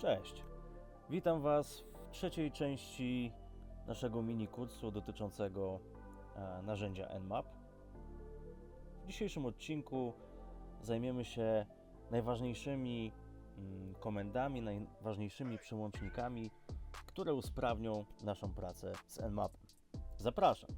Cześć! Witam Was w trzeciej części naszego mini kursu dotyczącego e, narzędzia Nmap. W dzisiejszym odcinku zajmiemy się najważniejszymi mm, komendami, najważniejszymi przełącznikami, które usprawnią naszą pracę z Nmapem. Zapraszam!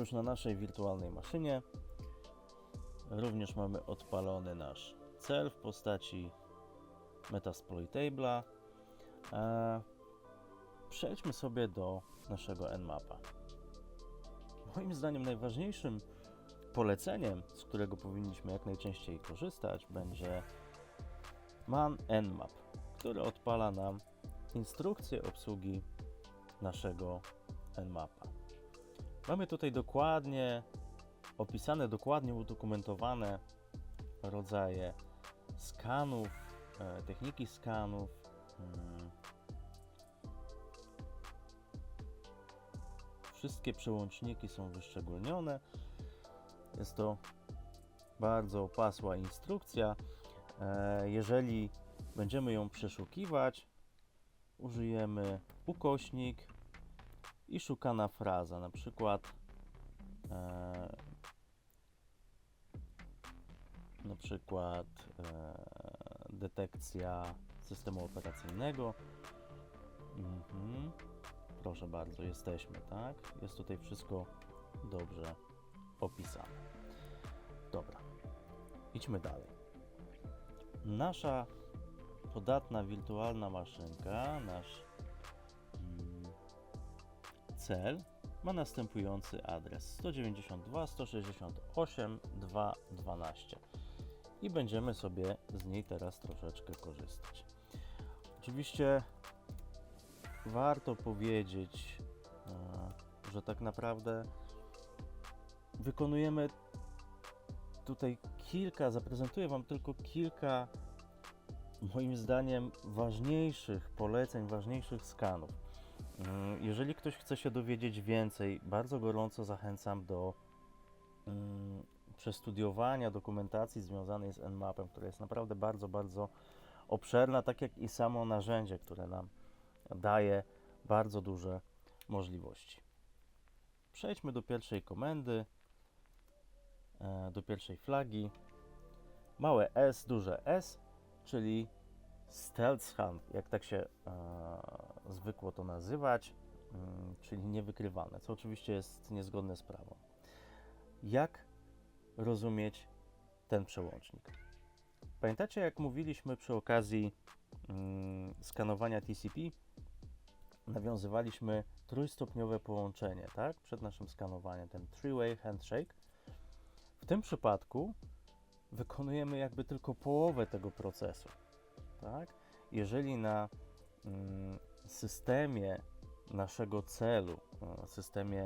Już na naszej wirtualnej maszynie. Również mamy odpalony nasz cel w postaci Metasploitable'a. E, przejdźmy sobie do naszego Nmapa. Moim zdaniem najważniejszym poleceniem, z którego powinniśmy jak najczęściej korzystać, będzie man Nmap, który odpala nam instrukcję obsługi naszego Nmapa. Mamy tutaj dokładnie opisane, dokładnie udokumentowane rodzaje skanów, e, techniki skanów. mm. Wszystkie przełączniki są wyszczególnione. Jest to bardzo opasła instrukcja. E, Jeżeli będziemy ją przeszukiwać, użyjemy ukośnik i szukana fraza, na przykład e, na przykład e, detekcja systemu operacyjnego. Mhm. Proszę bardzo, jesteśmy, tak? Jest tutaj wszystko dobrze opisane. Dobra, idźmy dalej. Nasza podatna wirtualna maszynka, nasz cel ma następujący adres 192.168.2.12 i będziemy sobie z niej teraz troszeczkę korzystać. Oczywiście warto powiedzieć, e, że tak naprawdę wykonujemy tutaj kilka, zaprezentuję Wam tylko kilka moim zdaniem ważniejszych poleceń, ważniejszych skanów. Mm, Jeżeli ktoś chce się dowiedzieć więcej, bardzo gorąco zachęcam do mm, przestudiowania dokumentacji związanej z Nmapem, która jest naprawdę bardzo, bardzo obszerna, tak jak i samo narzędzie, które nam daje bardzo duże możliwości. Przejdźmy do pierwszej komendy, e, do pierwszej flagi. Małe S, duże S, czyli Stealth Scan, jak tak się e, zwykło to nazywać, mm, czyli niewykrywane, co oczywiście jest niezgodne z prawem. Jak rozumieć ten przełącznik? Pamiętacie, jak mówiliśmy przy okazji mm, skanowania TCP, nawiązywaliśmy trójstopniowe połączenie, tak? Przed naszym skanowaniem, ten three-way handshake. W tym przypadku wykonujemy jakby tylko połowę tego procesu tak? Jeżeli na mm, systemie naszego celu, e, systemie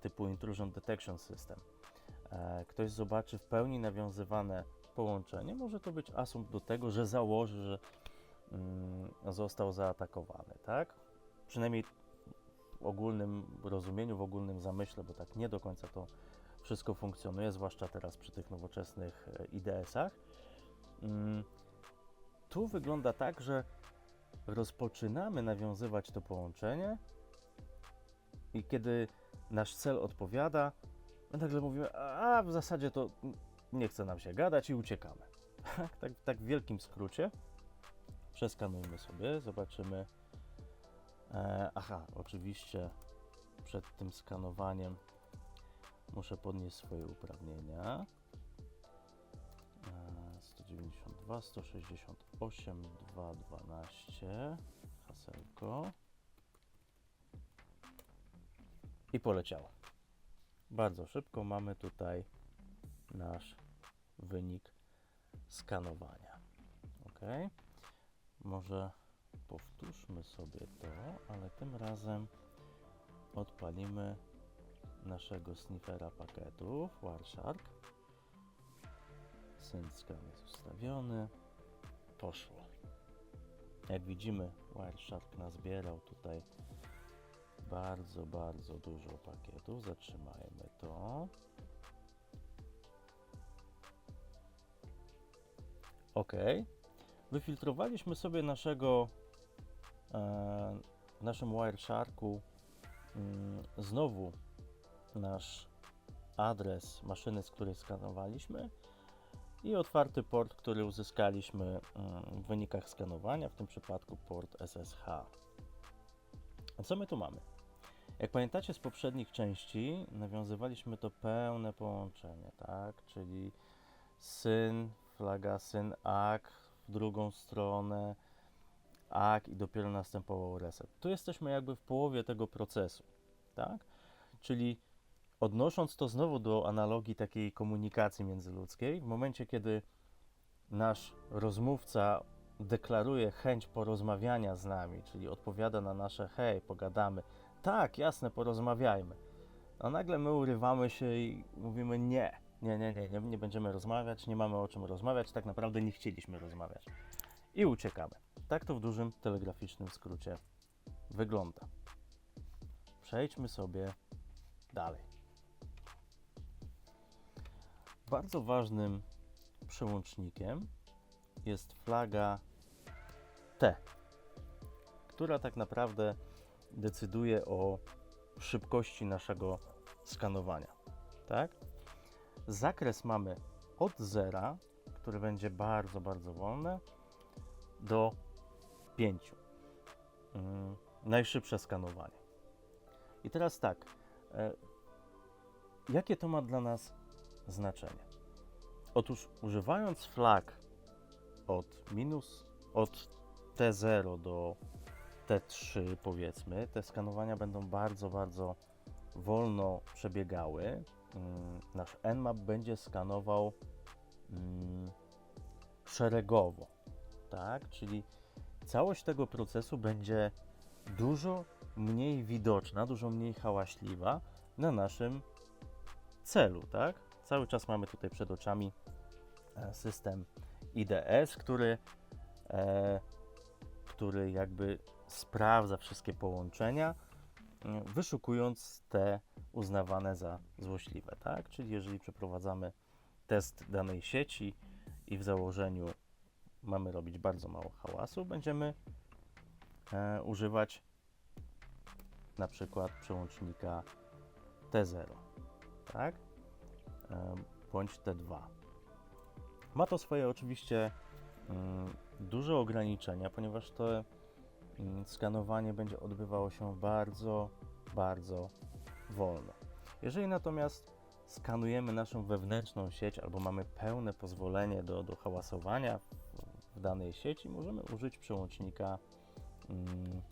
typu Intrusion Detection System, e, ktoś zobaczy w pełni nawiązywane połączenie, może to być asumpt do tego, że założy, że mm, został zaatakowany, tak? Przynajmniej w ogólnym rozumieniu, w ogólnym zamyśle, bo tak nie do końca to wszystko funkcjonuje, zwłaszcza teraz przy tych nowoczesnych e, IDS-ach. Mm, tu wygląda tak, że rozpoczynamy nawiązywać to połączenie i kiedy nasz cel odpowiada, my nagle mówimy, a w zasadzie to nie chce nam się gadać i uciekamy. Tak, tak, tak w wielkim skrócie. Przeskanujmy sobie, zobaczymy. E, aha, oczywiście przed tym skanowaniem muszę podnieść swoje uprawnienia. 192, 168, 212, hasełko i poleciało. Bardzo szybko mamy tutaj nasz wynik skanowania. Ok, może powtórzmy sobie to, ale tym razem odpalimy naszego sniffera paketów Wireshark. SendScan jest ustawiony. Poszło. Jak widzimy, Wireshark nazbierał tutaj bardzo, bardzo dużo pakietów. Zatrzymajmy to. OK. Wyfiltrowaliśmy sobie naszego e, naszym Wiresharku mm, znowu nasz adres maszyny, z której skanowaliśmy i otwarty port, który uzyskaliśmy mm, w wynikach skanowania, w tym przypadku port SSH. Co my tu mamy? Jak pamiętacie z poprzednich części, nawiązywaliśmy to pełne połączenie, tak? Czyli syn, flaga syn AK w drugą stronę, AK i dopiero następował reset. Tu jesteśmy jakby w połowie tego procesu, tak? Czyli odnosząc to znowu do analogii takiej komunikacji międzyludzkiej, w momencie kiedy nasz rozmówca deklaruje chęć porozmawiania z nami, czyli odpowiada na nasze hej, pogadamy, tak, jasne, porozmawiajmy. A nagle my urywamy się i mówimy nie, nie, nie, nie, nie, nie będziemy rozmawiać, nie mamy o czym rozmawiać, tak naprawdę nie chcieliśmy rozmawiać. I uciekamy. Tak to w dużym telegraficznym skrócie wygląda. Przejdźmy sobie dalej. Bardzo ważnym przełącznikiem jest flaga T, która tak naprawdę decyduje o szybkości naszego skanowania. Tak? Zakres mamy od zera, który będzie bardzo, bardzo wolny, do 5. Mm, najszybsze skanowanie. I teraz tak, e, jakie to ma dla nas znaczenie? Otóż używając flag od minus, od T0 do T3 powiedzmy, te skanowania będą bardzo, bardzo wolno przebiegały. Mm, Nasz Nmap będzie skanował mm, szeregowo, tak? Czyli całość tego procesu będzie dużo mniej widoczna, dużo mniej hałaśliwa na naszym celu, tak? Cały czas mamy tutaj przed oczami e, system IDS, który, e, który jakby sprawdza wszystkie połączenia, mm, wyszukując te uznawane za złośliwe, tak? Czyli jeżeli przeprowadzamy test danej sieci i w założeniu mamy robić bardzo mało hałasu, będziemy e, używać na przykład przełącznika T0, tak? E, bądź T2. Ma to swoje oczywiście mm, duże ograniczenia, ponieważ to mm, skanowanie będzie odbywało się bardzo, bardzo wolno. Jeżeli natomiast skanujemy naszą wewnętrzną sieć albo mamy pełne pozwolenie do, do hałasowania w, danej sieci, możemy użyć przełącznika mm,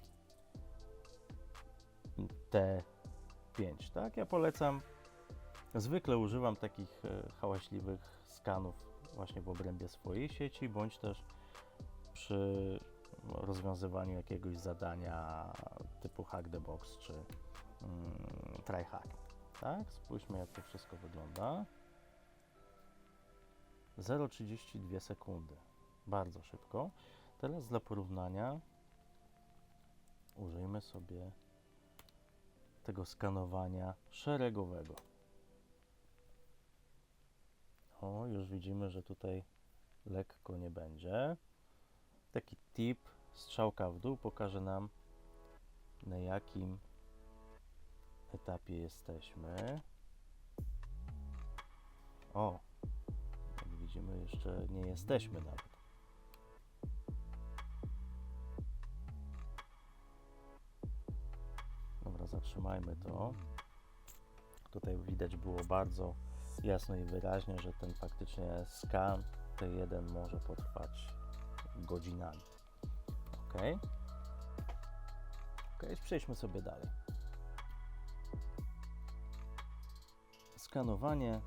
T5. Tak? Ja polecam, zwykle używam takich e, hałaśliwych skanów właśnie w obrębie swojej sieci, bądź też przy rozwiązywaniu jakiegoś zadania typu hack the box czy mm, try hacking. Tak, spójrzmy jak to wszystko wygląda. 0,32 sekundy. Bardzo szybko. Teraz dla porównania użyjmy sobie tego skanowania szeregowego. O, już widzimy, że tutaj lekko nie będzie. Taki tip, strzałka w dół pokaże nam na jakim etapie jesteśmy. O, jak widzimy, jeszcze nie jesteśmy nawet. Dobra, zatrzymajmy to. Tutaj widać było bardzo jasno i wyraźnie, że ten faktycznie skan T1 może potrwać godzinami. Ok. Ok, przejdźmy sobie dalej. skanowanie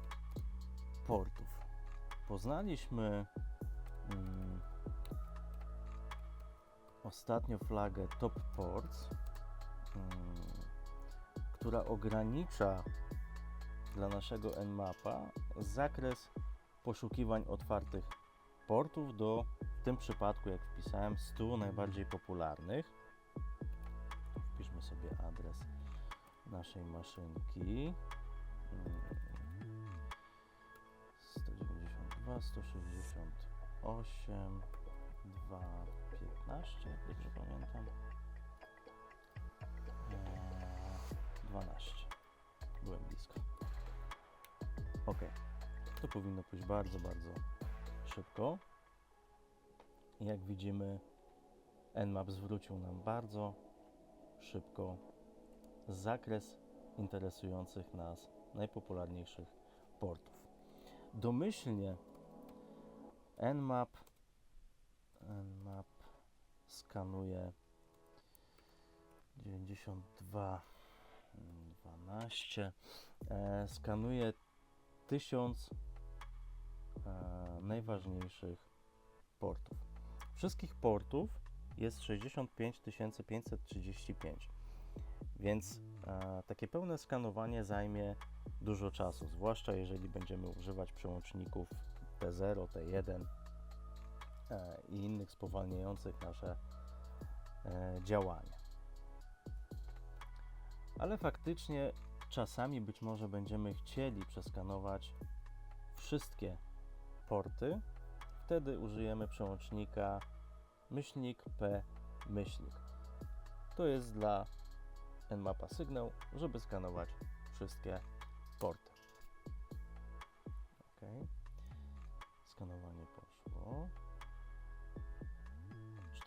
portów. Poznaliśmy mm, ostatnio flagę Top Ports, mm, która ogranicza dla naszego Nmapa zakres poszukiwań otwartych portów do, w tym przypadku jak wpisałem, 100 najbardziej popularnych. Wpiszmy sobie adres naszej maszynki. Mm, 192, 168, 215, jak dobrze pamiętam. Eee, 12. Byłem blisko. Ok. To powinno pójść bardzo, bardzo szybko. Jak widzimy, Nmap zwrócił nam bardzo szybko zakres interesujących nas najpopularniejszych portów. Domyślnie Nmap, Nmap skanuje 92 12 e, skanuje 1000 e, najważniejszych portów. Wszystkich portów jest 65 535, więc e, takie pełne skanowanie zajmie dużo czasu, zwłaszcza jeżeli będziemy używać przełączników T0, T1 e, i innych spowalniających nasze e, działanie. Ale faktycznie czasami być może będziemy chcieli przeskanować wszystkie porty. Wtedy użyjemy przełącznika myślnik P myślnik. To jest dla Nmapa sygnał, żeby skanować wszystkie porty. Ok. Skanowanie poszło.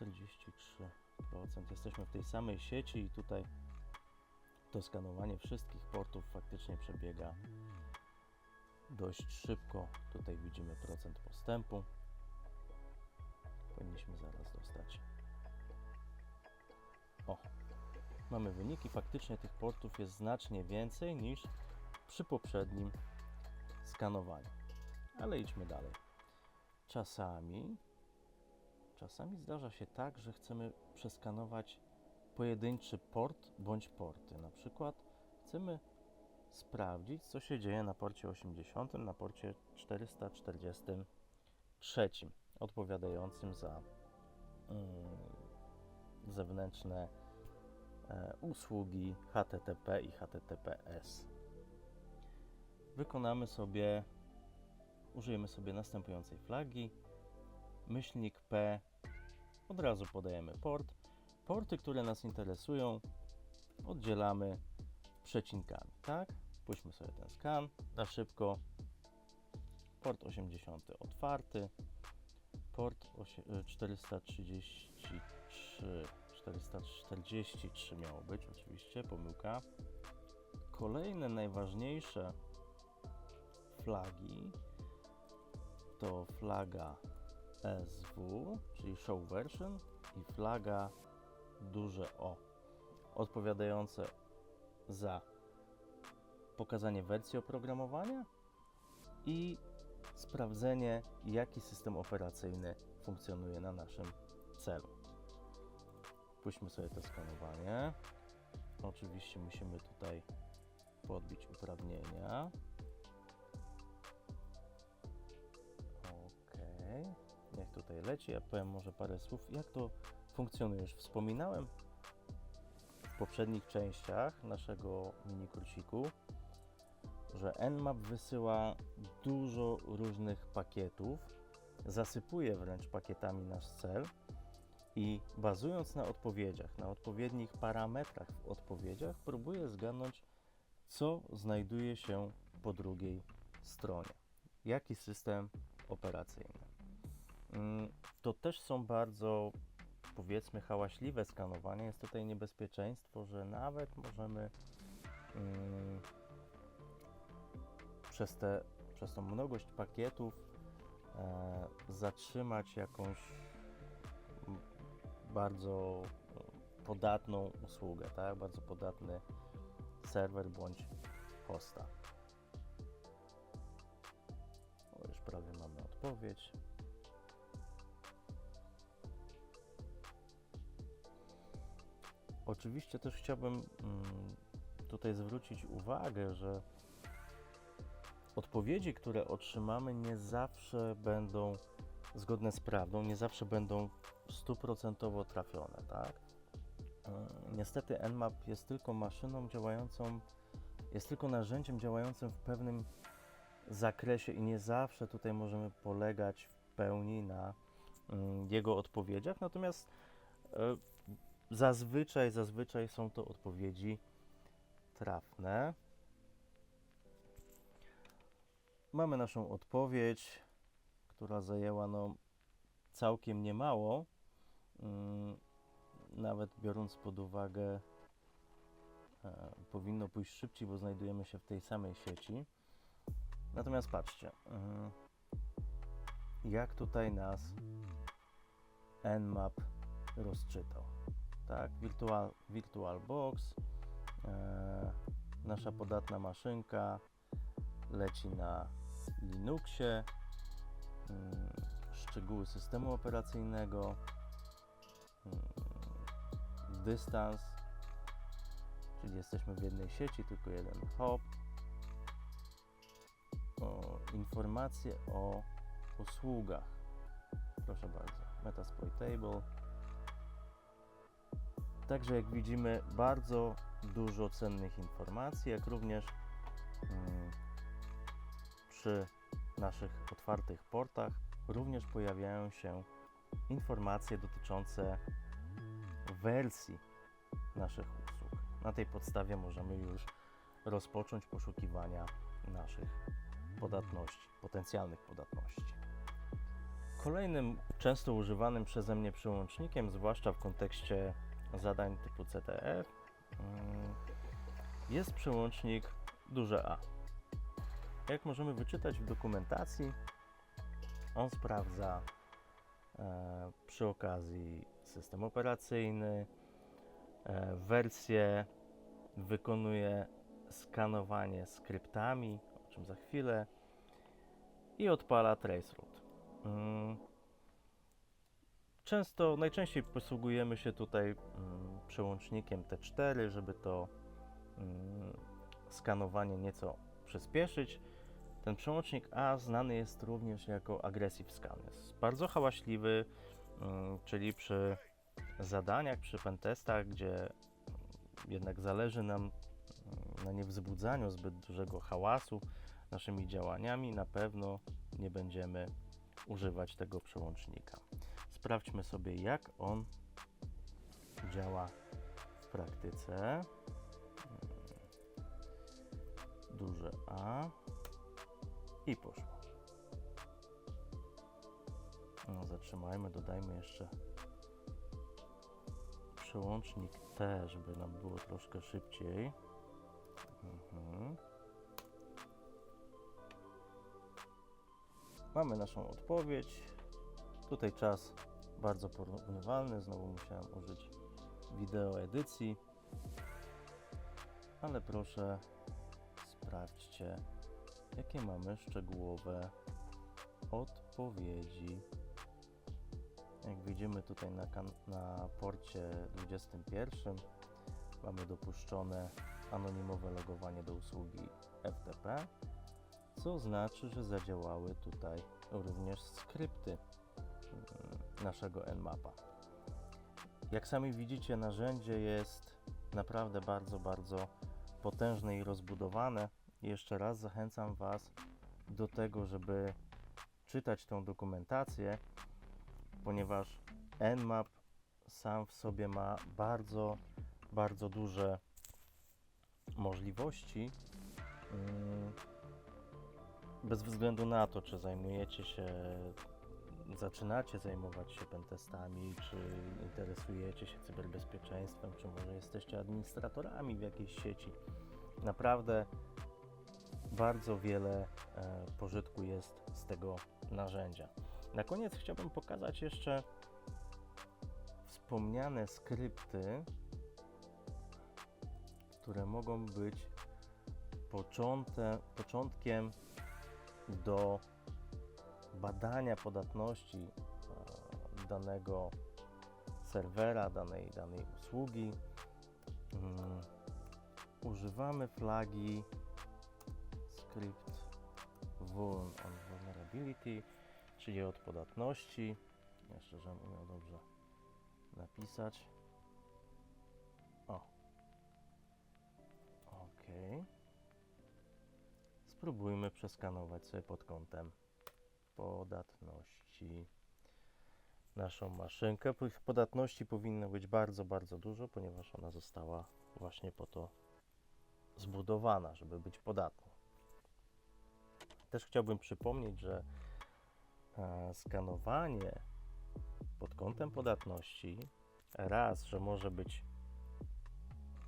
43%. Jesteśmy w tej samej sieci i tutaj to skanowanie wszystkich portów faktycznie przebiega dość szybko. Tutaj widzimy procent postępu. Powinniśmy zaraz dostać. O, mamy wyniki. Faktycznie tych portów jest znacznie więcej niż przy poprzednim skanowaniu. Ale idźmy dalej. Czasami, czasami zdarza się tak, że chcemy przeskanować pojedynczy port bądź porty. Na przykład chcemy sprawdzić, co się dzieje na porcie 80, na porcie 443, odpowiadającym za mm, zewnętrzne e, usługi HTTP i HTTPS. Wykonamy sobie, użyjemy sobie następującej flagi. Myślnik P, od razu podajemy port. Porty, które nas interesują, oddzielamy przecinkami, tak? Puśćmy sobie ten skan na szybko. Port 80 otwarty, port osie- 433, 443 miało być oczywiście, pomyłka. Kolejne najważniejsze flagi to flaga SW, czyli Show Version i flaga duże O, odpowiadające za pokazanie wersji oprogramowania i sprawdzenie, jaki system operacyjny funkcjonuje na naszym celu. Puśćmy sobie to skanowanie. Oczywiście musimy tutaj podbić uprawnienia. Ok, niech tutaj leci. Ja powiem może parę słów, jak to funkcjonuje. Już wspominałem w poprzednich częściach naszego mini kursiku, że Nmap wysyła dużo różnych pakietów, zasypuje wręcz pakietami nasz cel i bazując na odpowiedziach, na odpowiednich parametrach w odpowiedziach, próbuje zgadnąć, co znajduje się po drugiej stronie. Jaki system operacyjny. Mm, To też są bardzo, powiedzmy, hałaśliwe skanowania. Jest tutaj niebezpieczeństwo, że nawet możemy mm, przez, te, przez tą mnogość pakietów e, zatrzymać jakąś bardzo podatną usługę, tak? Bardzo podatny serwer bądź hosta. O, już prawie mamy odpowiedź. Oczywiście też chciałbym mm, tutaj zwrócić uwagę, że odpowiedzi, które otrzymamy, nie zawsze będą zgodne z prawdą, nie zawsze będą stuprocentowo trafione, tak? E, Niestety Nmap jest tylko maszyną działającą, jest tylko narzędziem działającym w pewnym zakresie i nie zawsze tutaj możemy polegać w pełni na mm, jego odpowiedziach, natomiast e, zazwyczaj, zazwyczaj są to odpowiedzi trafne. Mamy naszą odpowiedź, która zajęła no całkiem niemało, mm, nawet biorąc pod uwagę, e, powinno pójść szybciej, bo znajdujemy się w tej samej sieci. Natomiast patrzcie, mm, jak tutaj nas Nmap rozczytał. Tak, Virtual, VirtualBox, e, nasza podatna maszynka leci na Linuxie, mm, szczegóły systemu operacyjnego, mm, dystans, czyli jesteśmy w jednej sieci, tylko jeden hop, o, informacje o usługach. Proszę bardzo, Metasploitable. Także jak widzimy, bardzo dużo cennych informacji, jak również mm, przy naszych otwartych portach również pojawiają się informacje dotyczące wersji naszych usług. Na tej podstawie możemy już rozpocząć poszukiwania naszych podatności, potencjalnych podatności. Kolejnym często używanym przeze mnie przełącznikiem, zwłaszcza w kontekście zadań typu CTF, mm, jest przełącznik duże A. Jak możemy wyczytać w dokumentacji, on sprawdza e, przy okazji system operacyjny, e, wersję, wykonuje skanowanie skryptami, o czym za chwilę, i odpala traceroute. Często, najczęściej posługujemy się tutaj mm, przełącznikiem T4, żeby to mm, skanowanie nieco przyspieszyć. Ten przełącznik A znany jest również jako Aggressive Scan. Jest bardzo hałaśliwy, mm, czyli przy zadaniach, przy pentestach, gdzie jednak zależy nam na niewzbudzaniu zbyt dużego hałasu naszymi działaniami, na pewno nie będziemy używać tego przełącznika. Sprawdźmy sobie, jak on działa w praktyce. Mm. Duże A i poszło. No, zatrzymajmy, dodajmy jeszcze przełącznik T, żeby nam było troszkę szybciej. Mhm. Mamy naszą odpowiedź. Tutaj czas bardzo porównywalny. Znowu musiałem użyć wideo edycji. Ale proszę sprawdźcie, jakie mamy szczegółowe odpowiedzi. Jak widzimy tutaj na, na porcie 21 mamy dopuszczone anonimowe logowanie do usługi FTP, co znaczy, że zadziałały tutaj również skrypty mm, naszego Nmapa. Jak sami widzicie, narzędzie jest naprawdę bardzo, bardzo potężne i rozbudowane. Jeszcze raz zachęcam Was do tego, żeby czytać tą dokumentację, ponieważ Nmap sam w sobie ma bardzo, bardzo duże możliwości. mm, Bez względu na to, czy zajmujecie się, zaczynacie zajmować się pentestami, czy interesujecie się cyberbezpieczeństwem, czy może jesteście administratorami w jakiejś sieci. Naprawdę bardzo wiele e, pożytku jest z tego narzędzia. Na koniec chciałbym pokazać jeszcze wspomniane skrypty, które mogą być począte, początkiem do badania podatności e, danego serwera, danej, danej usługi. Mm, używamy flagi script vul- on vulnerability, czyli od podatności. Jeszcze, żebym umiał dobrze napisać. O. Ok. Spróbujmy przeskanować sobie pod kątem podatności naszą maszynkę. Podatności powinno być bardzo, bardzo dużo, ponieważ ona została właśnie po to zbudowana, żeby być podatną. Też chciałbym przypomnieć, że e, skanowanie pod kątem podatności raz, że może być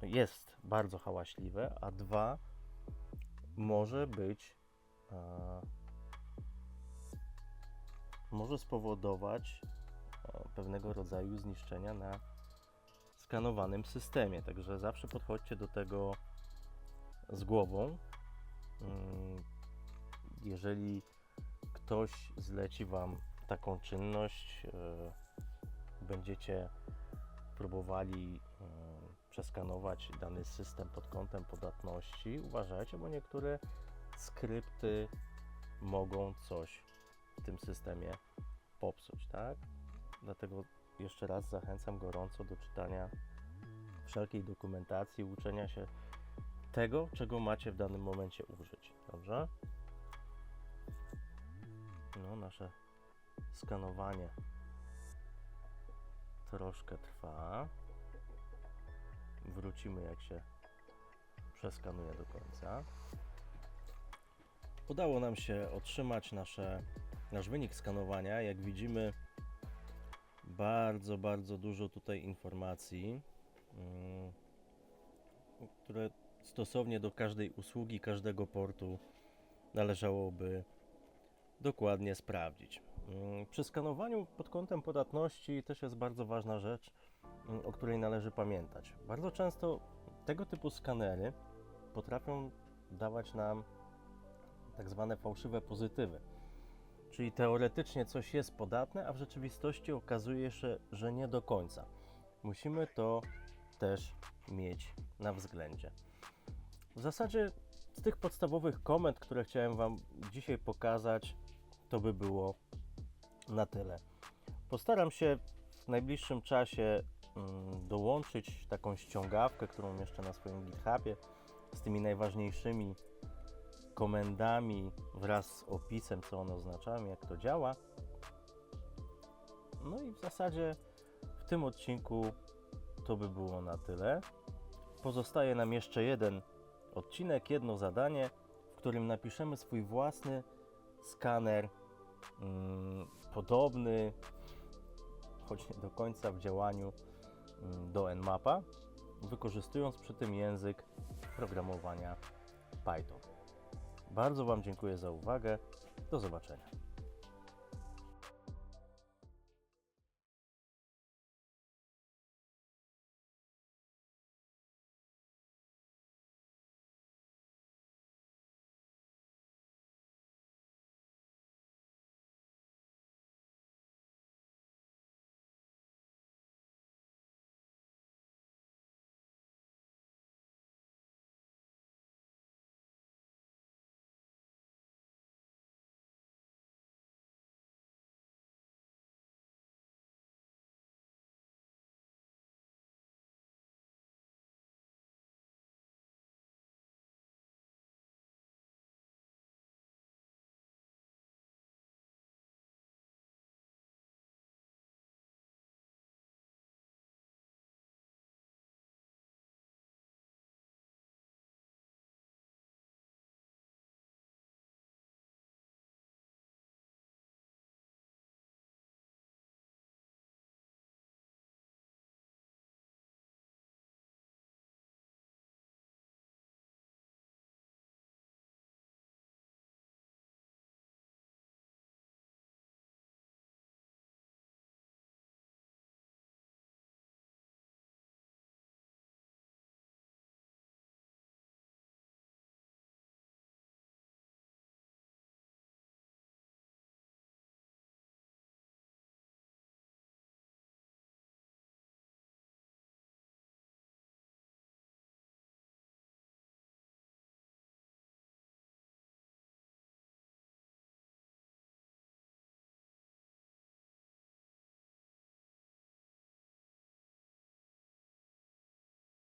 jest bardzo hałaśliwe, a dwa może być e, może spowodować e, pewnego rodzaju zniszczenia na skanowanym systemie. Także zawsze podchodźcie do tego z głową. Mm, Jeżeli ktoś zleci Wam taką czynność, e, będziecie próbowali e, przeskanować dany system pod kątem podatności, uważajcie, bo niektóre skrypty mogą coś w tym systemie popsuć, tak? Dlatego jeszcze raz zachęcam gorąco do czytania wszelkiej dokumentacji, uczenia się tego, czego macie w danym momencie użyć. Dobrze? No, nasze skanowanie troszkę trwa. Wrócimy, jak się przeskanuje do końca. Udało nam się otrzymać nasze, nasz wynik skanowania. Jak widzimy, bardzo, bardzo dużo tutaj informacji, mm, które stosownie do każdej usługi, każdego portu należałoby dokładnie sprawdzić. Mm, Przy skanowaniu pod kątem podatności też jest bardzo ważna rzecz, mm, o której należy pamiętać. Bardzo często tego typu skanery potrafią dawać nam tak zwane fałszywe pozytywy. Czyli teoretycznie coś jest podatne, a w rzeczywistości okazuje się, że nie do końca. Musimy to też mieć na względzie. W zasadzie z tych podstawowych komend, które chciałem Wam dzisiaj pokazać, to by było na tyle. Postaram się w najbliższym czasie mm, dołączyć taką ściągawkę, którą jeszcze na swoim GitHubie z tymi najważniejszymi komendami wraz z opisem, co one oznaczają, jak to działa. No i w zasadzie w tym odcinku to by było na tyle. Pozostaje nam jeszcze jeden odcinek, jedno zadanie, w którym napiszemy swój własny skaner, mm, podobny, choć nie do końca w działaniu mm, do Nmapa, wykorzystując przy tym język programowania Python. Bardzo Wam dziękuję za uwagę. Do zobaczenia.